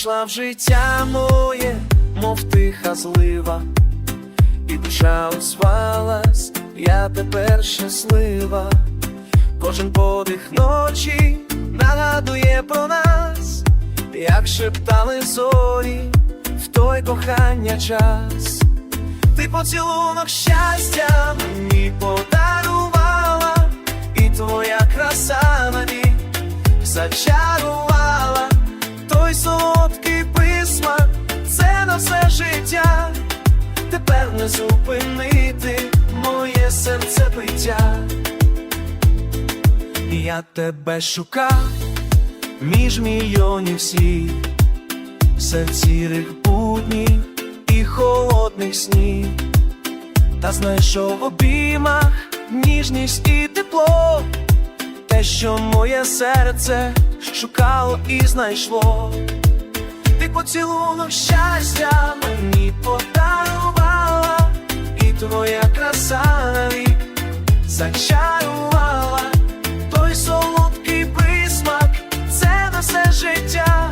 прийшла в життя моє, мов тиха злива, і душа озвалась, я тепер щаслива. Кожен подих ночі нагадує про нас, як шептали зорі в той кохання час. Ти поцілунок щастя мені подарувала, і твоя краса навік зачарувала, той життя, тепер не зупинити моє серце биття. Я тебе шукав між мільйонів слів, серед сірих буднів і холодних снів, та знайшов в обіймах ніжність і тепло, те, що моє серце шукало і знайшло. Поцілунок щастя мені подарувала, і твоя краса навік зачарувала, той солодкий присмак, це на все життя,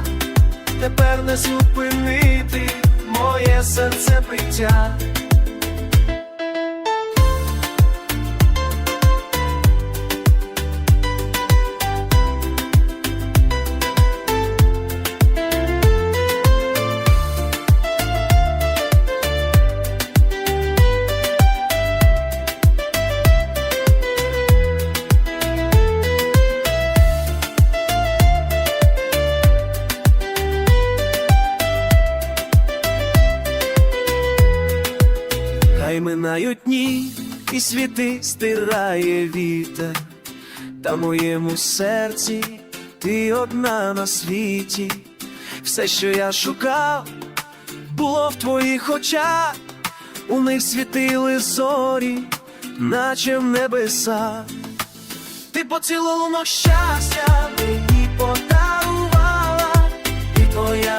тепер не зупинити моє серце биття. Хай минають дні, і світи стирає вітер, та моєму серці ти одна на світі, все, що я шукав, було в твоїх очах, у них світили зорі, наче в небесах. Ти поцілунок щастя мені подарувала, і твоя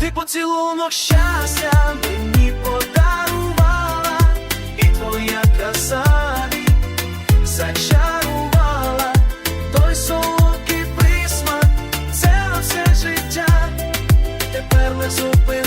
Ти поцілунок щастя мені подарувала, і твоя краса зачарувала той солодкий присмак, це все життя, тепер не зупинили.